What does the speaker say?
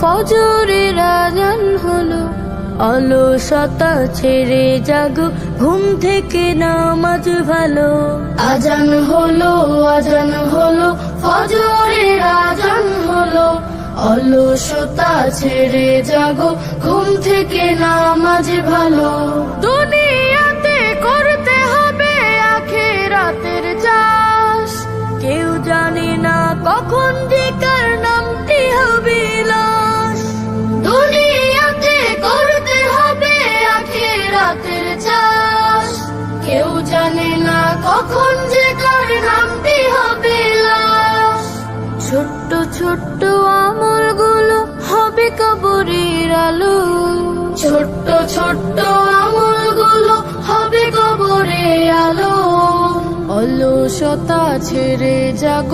ফজরের আজান হলো। অলসতা ছেড়ে জাগো, ঘুম থেকে নামাজ ভালো। আজান হলো আজান হলো, ফজরের আজান হলো। অলসতা ছেড়ে জাগো, ঘুম থেকে নামাজ ভালো। দুনিয়াতে করতে হবে আখেরাতের চাষ। কেউ জানে না কখন যে ছোট্ট আমল আমলগুলো হবে কবরের আলো। ছোট্ট ছোট্ট আমলগুলো হবে কবরের আলো। অলসতা ছেড়ে জাগো